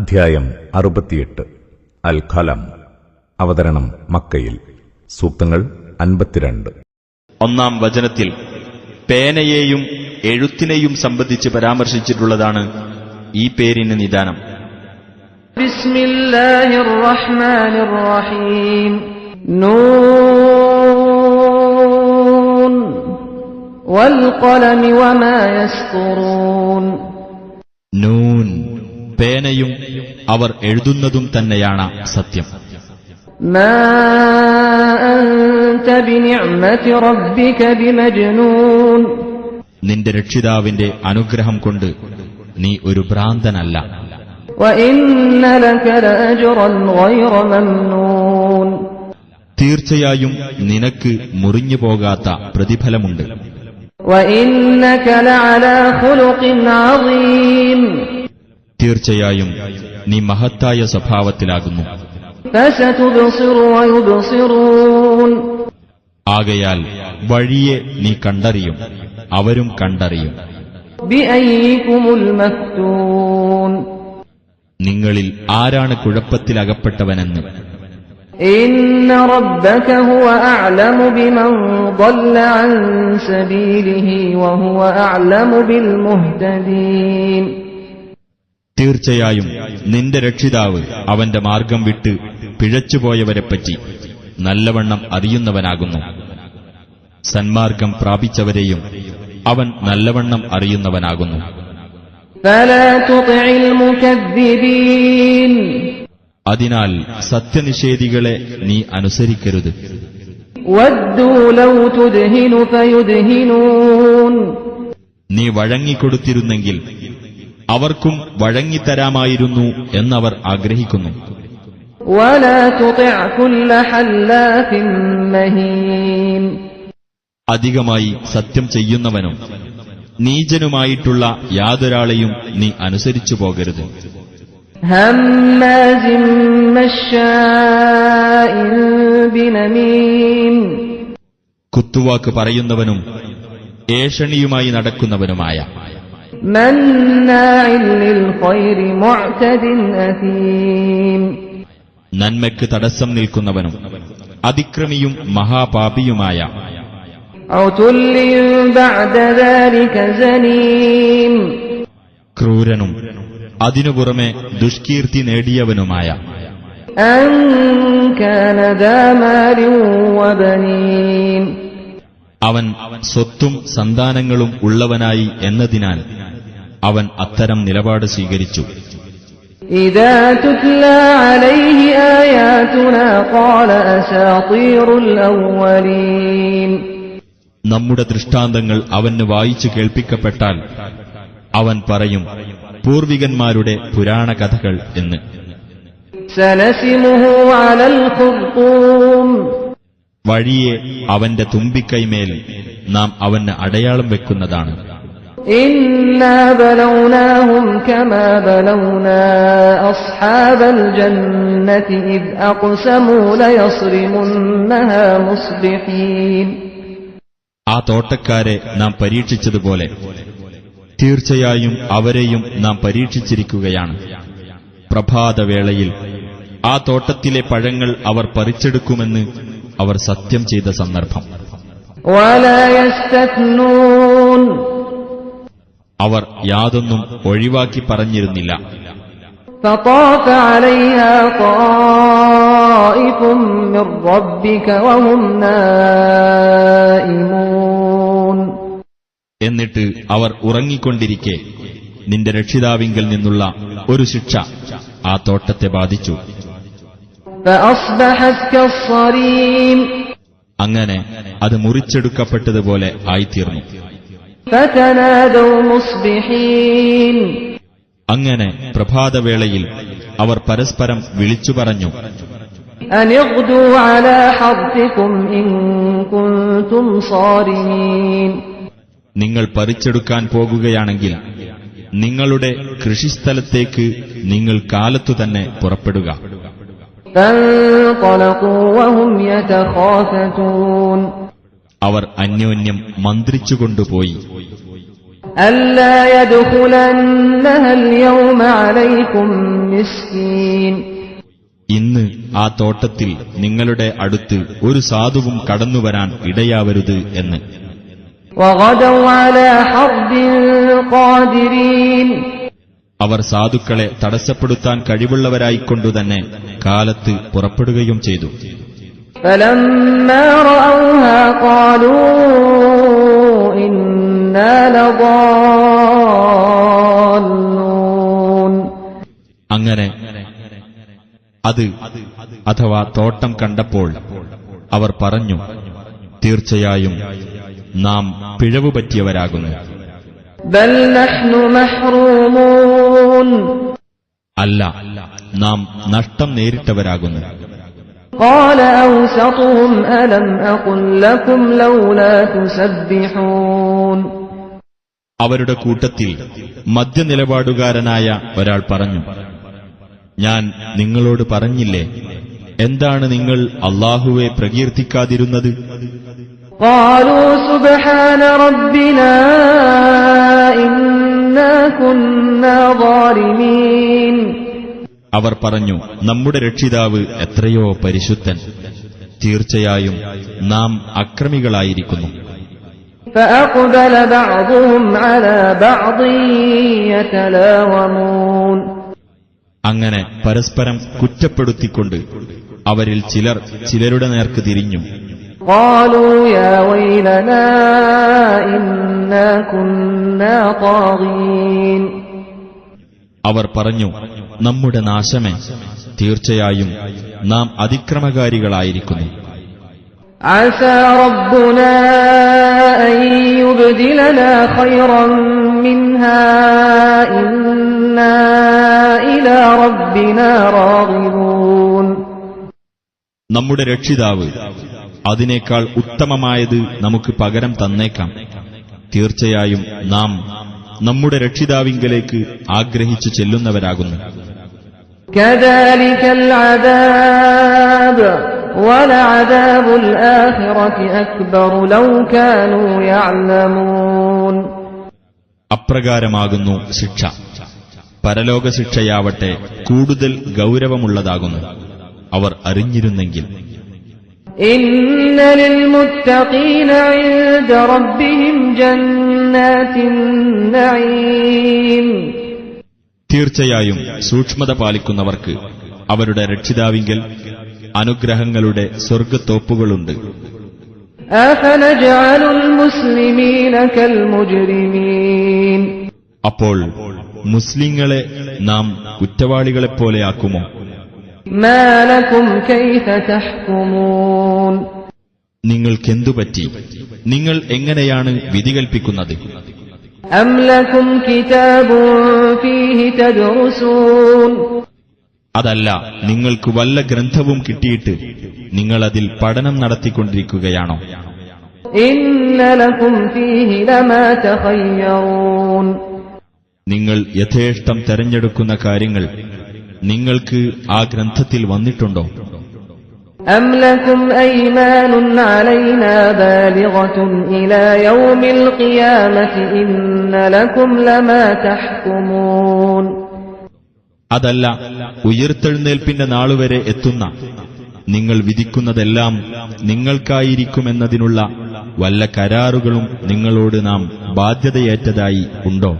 അധ്യായം അറുപത്തിയെട്ട്. അൽ ഖലം അവതരണം മക്കയിൽ. സൂക്തങ്ങൾ അൻപത്തിരണ്ട്. ഒന്നാം വചനത്തിൽ പേനയെയും എഴുത്തിനെയും സംബന്ധിച്ച് പരാമർശിച്ചിട്ടുള്ളതാണ് ഈ പേരിന് നിദാനം. നൂൻ പേനയും അവർ എഴുതുന്നതും തന്നെയാണ് സത്യം ما أنت بنعمة ربك بمجنون നിന്റെ രക്ഷിതാവിന്റെ അനുഗ്രഹം കൊണ്ട് നീ ഒരു ഭ്രാന്തനല്ല وإن لك لأجرا غير ممنون തീർച്ചയായും നിനക്ക് മുറിഞ്ഞു പോകാത്ത പ്രതിഫലമുണ്ട് وإنك لعلى خلق عظيم തീർച്ചയായും നീ മഹത്തായ സ്വഭാവത്തിലാകുന്നു. ആകയാൽ വഴിയെ നീ കണ്ടറിയും അവരും കണ്ടറിയും. നിങ്ങളിൽ ആരാണ് കുഴപ്പത്തിലകപ്പെട്ടവനെന്ന് ും? തീർച്ചയായും നിന്റെ രക്ഷിതാവ് അവന്റെ മാർഗം വിട്ട് പിഴച്ചുപോയവരെപ്പറ്റി നല്ലവണ്ണം അറിയുന്നവനാകുന്നു. സന്മാർഗം പ്രാപിച്ചവരെയും അവൻ നല്ലവണ്ണം അറിയുന്നവനാകുന്നു. അതിനാൽ സത്യനിഷേധികളെ നീ അനുസരിക്കരുത്. നീ വഴങ്ങിക്കൊടുത്തിരുന്നെങ്കിൽ അവർക്കും വഴങ്ങിത്തരാമായിരുന്നു എന്നവർ ആഗ്രഹിക്കുന്നു. അധികമായി സത്യം ചെയ്യുന്നവനും നീചനുമായിട്ടുള്ള യാതൊരാളെയും നീ അനുസരിച്ചു പോകരുത്. കുത്തുവാക്ക് പറയുന്നവനും ഏഷണിയുമായി നടക്കുന്നവനുമായ നന്മയ്ക്ക് തടസ്സം നിൽക്കുന്നവനും അതിക്രമിയും മഹാപാപിയുമായ ക്രൂരനും അതിനു പുറമെ ദുഷ്കീർത്തി നേടിയവനുമായ അവൻ സ്വത്തും സന്താനങ്ങളും ഉള്ളവനായി എന്നതിനാൽ അവൻ അത്തരം നിലപാട് സ്വീകരിച്ചു. നമ്മുടെ ദൃഷ്ടാന്തങ്ങൾ അവന് വായിച്ചു കേൾപ്പിക്കപ്പെട്ടാൽ അവൻ പറയും പൂർവികന്മാരുടെ പുരാണ കഥകൾ എന്ന്. വഴിയെ അവന്റെ തുമ്പിക്കൈമേൽ നാം അവന് അടയാളം വെക്കുന്നതാണ്. إنا بلوناهم كما بلونا أصحاب الجنة إذ أقسموا ليصرمنها مصبحين ആ തോട്ടക്കാരെ നാം പരീക്ഷിച്ചതുപോലെ തീർച്ചയായും അവരെയും നാം പരീക്ഷിച്ചിരിക്കുകയാണ് പ്രഭാതവേളയിൽ ആ തോട്ടത്തിലെ പഴങ്ങൾ അവർ പറിച്ചെടുക്കുമെന്ന് അവർ സത്യം ചെയ്ത സന്ദർഭം ولا يستثنون അവർ യാതൊന്നും ഒഴിവാക്കി പറഞ്ഞിരുന്നില്ല. എന്നിട്ട് അവർ ഉറങ്ങിക്കൊണ്ടിരിക്കെ. നിന്റെ രക്ഷിതാവിങ്കൽ നിന്നുള്ള ഒരു ശിക്ഷ ആ തോട്ടത്തെ ബാധിച്ചു. അങ്ങനെ അത് മുറിച്ചെടുക്കപ്പെട്ടതുപോലെ ആയിത്തീർന്നു. അങ്ങനെ പ്രഭാതവേളയിൽ അവർ പരസ്പരം വിളിച്ചു പറഞ്ഞു. നിങ്ങൾ പറിച്ചെടുക്കാൻ പോകുകയാണെങ്കിൽ നിങ്ങളുടെ കൃഷിസ്ഥലത്തേക്ക് നിങ്ങൾ കാലത്തു തന്നെ പുറപ്പെടുക. അവർ അന്യോന്യം മന്ത്രിച്ചുകൊണ്ടുപോയി. ഇന്ന് ആ തോട്ടത്തിൽ നിങ്ങളുടെ അടുത്ത് ഒരു സാധുവും കടന്നുവരാൻ ഇടയാവരുത് എന്ന്. അവർ സാധുക്കളെ തടസ്സപ്പെടുത്താൻ കഴിവുള്ളവരായിക്കൊണ്ടുതന്നെ കാലത്ത് പുറപ്പെടുകയും ചെയ്തു. അങ്ങനെ അത് അഥവാ തോട്ടം കണ്ടപ്പോൾ അവർ പറഞ്ഞു തീർച്ചയായും നാം പിഴവ് പറ്റിയവരാകുന്നു بل نحن محرومون അല്ല നാം നഷ്ടം നേരിട്ടവരാകുന്നു قال أوسطهم ألم أقل لكم لولا تسبحون അവരുടെ കൂട്ടത്തിൽ മധ്യനിലപാടുകാരനായ ഒരാൾ പറഞ്ഞു ഞാൻ നിങ്ങളോട് പറഞ്ഞില്ലേ എന്താണ് നിങ്ങൾ അള്ളാഹുവെ പ്രകീർത്തിക്കാതിരുന്നത്? അവർ പറഞ്ഞു നമ്മുടെ രക്ഷിതാവ് എത്രയോ പരിശുദ്ധൻ. തീർച്ചയായും നാം അക്രമികളായിരിക്കുന്നു. അങ്ങനെ പരസ്പരം കുറ്റപ്പെടുത്തിക്കൊണ്ട് അവരിൽ ചിലർ ചിലരുടെ നേർക്ക് തിരിഞ്ഞു. അവർ പറഞ്ഞു നമ്മുടെ നാശമേ തീർച്ചയായും നാം അതിക്രമകാരികളായിരിക്കുന്നു. عسى ربنا أن يبدلنا خيرا منها إنا إلى ربنا راغبون നമ്മുടെ രക്ഷിതാവ് അതിനേക്കാൾ ഉത്തമമായത് നമുക്ക് പകരം തന്നേക്കാം തീർച്ചയായും നാം നമ്മുടെ രക്ഷിതാവിങ്കലേക്ക് ആഗ്രഹിച്ചു ചെല്ലുന്നവരാകുന്നു كذلك العذاب ولعذاب الآخرة أكبر لو كانوا يعلمون അപ്രകാരമാകുന്നു ശിക്ഷ പരലോക ശിക്ഷയാവട്ടെ കൂടുതൽ ഗൗരവമുള്ളതാകുന്നു അവർ അറിഞ്ഞിരുന്നെങ്കിൽ إن للمتقين عند ربهم جنات النعيم തീർച്ചയായും സൂക്ഷ്മത പാലിക്കുന്നവർക്ക് അവരുടെ രക്ഷിതാവിങ്കൽ അനുഗ്രഹങ്ങളുടെ സ്വർഗത്തോപ്പുകളുണ്ട് أفنجعل المسلمين كالمجرمين അപ്പോൾ മുസ്ലിങ്ങളെ നാം കുറ്റവാളികളെപ്പോലെയാക്കുമോ ما لكم كيف تحكمون നിങ്ങൾക്കെന്തു പറ്റി നിങ്ങൾ എങ്ങനെയാണ് വിധി കൽപ്പിക്കുന്നത് أم لكم كتاب فيه تدرسون അതല്ല നിങ്ങൾക്ക് വല്ല ഗ്രന്ഥവും കിട്ടിയിട്ട് നിങ്ങളതിൽ പഠനം നടത്തിക്കൊണ്ടിരിക്കുകയാണോ? നിങ്ങൾ യഥേഷ്ടം തെരഞ്ഞെടുക്കുന്ന കാര്യങ്ങൾ നിങ്ങൾക്ക് ആ ഗ്രന്ഥത്തിൽ വന്നിട്ടുണ്ടോ? അംലക്കും അതല്ല ഉയർത്തെഴുന്നേൽപ്പിന്റെ നാളുവരെ എത്തുന്ന നിങ്ങൾ വിധിക്കുന്നതെല്ലാം നിങ്ങൾക്കായിരിക്കുമെന്നതിനുള്ള വല്ല കരാറുകളും നിങ്ങളോട് നാം ബാധ്യതയേറ്റതായി ഉണ്ടോ?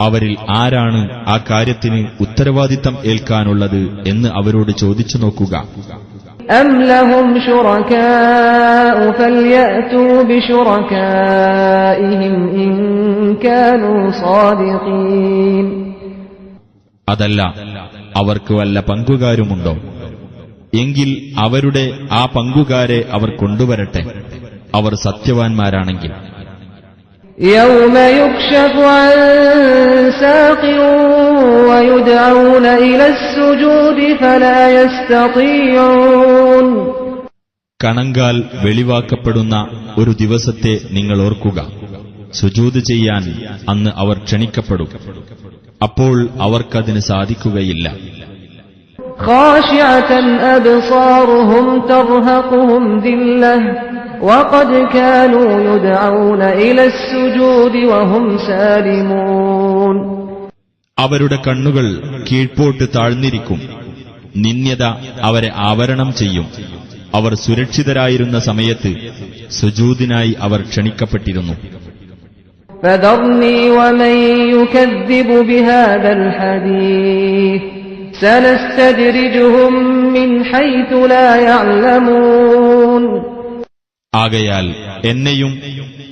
അവരിൽ ആരാണ് ആ കാര്യത്തിന് ഉത്തരവാദിത്തം ഏൽക്കാനുള്ളത് എന്ന് അവരോട് ചോദിച്ചു നോക്കുക. أم لهم شركاء فليأتوا بشركائهم إن كانوا صادقين അതല്ല അവർക്ക് വല്ല പങ്കുകാരുമുണ്ടോ എങ്കിൽ അവരുടെ ആ പങ്കുകാരെ അവർ കൊണ്ടുവരട്ടെ അവർ സത്യവാൻമാരാണെങ്കിൽ يوم يكشف عن ساق കണങ്കാൽ വെളിവാക്കപ്പെടുന്ന ഒരു ദിവസത്തെ നിങ്ങൾ ഓർക്കുക സുജൂത് ചെയ്യാൻ അന്ന് അവർ ക്ഷണിക്കപ്പെടും അപ്പോൾ അവർക്കതിന് സാധിക്കുകയില്ല خاشعة أبصارهم ترهقهم ذلة وقد كانوا يدعون إلى السجود وهم سالمون അവരുടെ കണ്ണുകൾ കീഴ്പോട്ട് താഴ്ന്നിരിക്കും. നിന്യത അവരെ ആവരണം ചെയ്യും. അവർ സുരക്ഷിതരായിരുന്ന സമയത്ത് സുജൂദിനായി അവർ ക്ഷണിക്കപ്പെട്ടിരുന്നു. ആകയാൽ എന്നെയും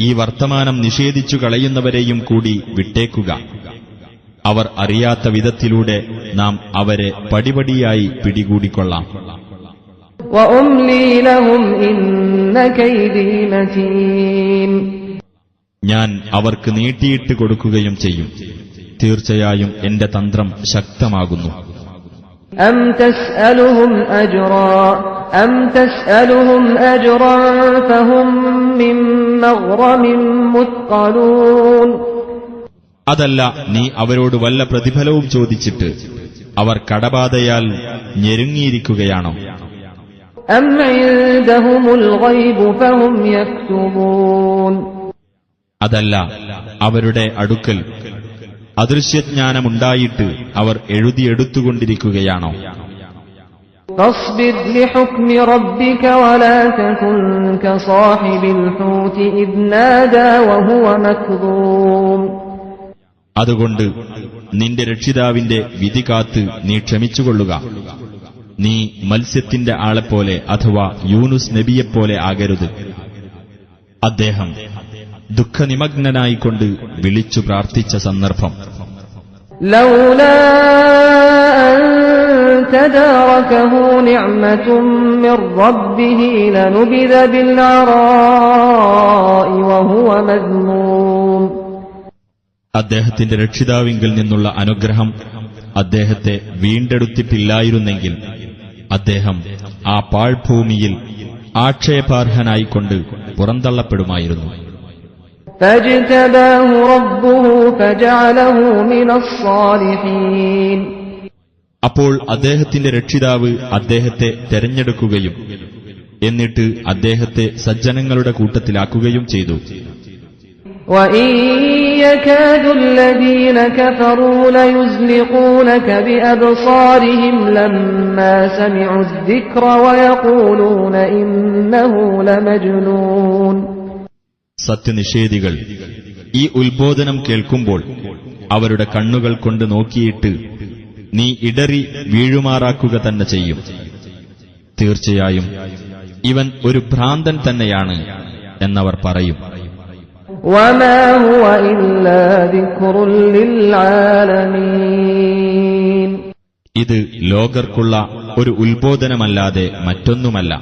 ഈ വർത്തമാനം നിഷേധിച്ചു കളയുന്നവരെയും കൂടി വിട്ടേക്കുക. അവർ അറിയാത്ത വിധത്തിലൂടെ നാം അവരെ പടിപടിയായി പിടികൂടിക്കൊള്ളാം وأملي لهم إن كيدي متين ഞാൻ അവർക്ക് നീട്ടിയിട്ട് കൊടുക്കുകയും ചെയ്യും തീർച്ചയായും എന്റെ തന്ത്രം ശക്തമാകുന്നു أم تسألهم أجرا أم تسألهم أجرا فهم من مغرم مثقلون അതല്ല നീ അവരോട് വല്ല പ്രതിഫലവും ചോദിച്ചിട്ട് അവർ കടബാധയാൽ ഞെരുങ്ങിയിരിക്കുകയാണോ أم عندهم الغيب فهم يكتبون അതല്ല അവരുടെ അടുക്കൽ അദൃശ്യജ്ഞാനമുണ്ടായിട്ട് അവർ എഴുതിയെടുത്തുകൊണ്ടിരിക്കുകയാണോ فاصبر لحكم ربك ولا تكن كصاحب الحوت إذ نادى وهو مكظوم അതുകൊണ്ട് നിന്റെ രക്ഷിതാവിന്റെ വിധി കാത്ത് നീ ക്ഷമിച്ചുകൊള്ളുക. നീ മത്സ്യത്തിന്റെ ആളെപ്പോലെ അഥവാ യൂനുസ് നബിയെപ്പോലെ ആകരുത്. അദ്ദേഹം ദുഃഖനിമഗ്നനായിക്കൊണ്ട് വിളിച്ചു പ്രാർത്ഥിച്ച സന്ദർഭം. അദ്ദേഹത്തിന്റെ രക്ഷിതാവിങ്കിൽ നിന്നുള്ള അനുഗ്രഹം അദ്ദേഹത്തെ വീണ്ടെടുത്തിട്ടില്ലായിരുന്നെങ്കിൽ അദ്ദേഹം ആ പാഴ്ഭൂമിയിൽ ആക്ഷേപാർഹനായിക്കൊണ്ട് പുറന്തള്ളപ്പെടുമായിരുന്നു. അപ്പോൾ അദ്ദേഹത്തിന്റെ രക്ഷിതാവ് അദ്ദേഹത്തെ തെരഞ്ഞെടുക്കുകയും എന്നിട്ട് അദ്ദേഹത്തെ സജ്ജനങ്ങളുടെ കൂട്ടത്തിലാക്കുകയും ചെയ്തു. يكاد الذين كفروا ليزلقونك بأبصارهم لما سمعوا الذكر ويقولون إنه لمجنون സത്യനിഷേധികൾ ഈ ഉത്ബോധനം കേൾക്കുമ്പോൾ അവരുടെ കണ്ണുകൾ കൊണ്ട് നോക്കിയിട്ട് നീ ഇടറി വീഴുമാറാക്കുക തന്നെ ചെയ്യും തീർച്ചയായും ഇവൻ ഒരു ഭ്രാന്തൻ തന്നെയാണ് എന്നവർ പറയും ഇത് ലോകർക്കുള്ള ഒരു ഉത്ബോധനമല്ലാതെ മറ്റൊന്നുമല്ല.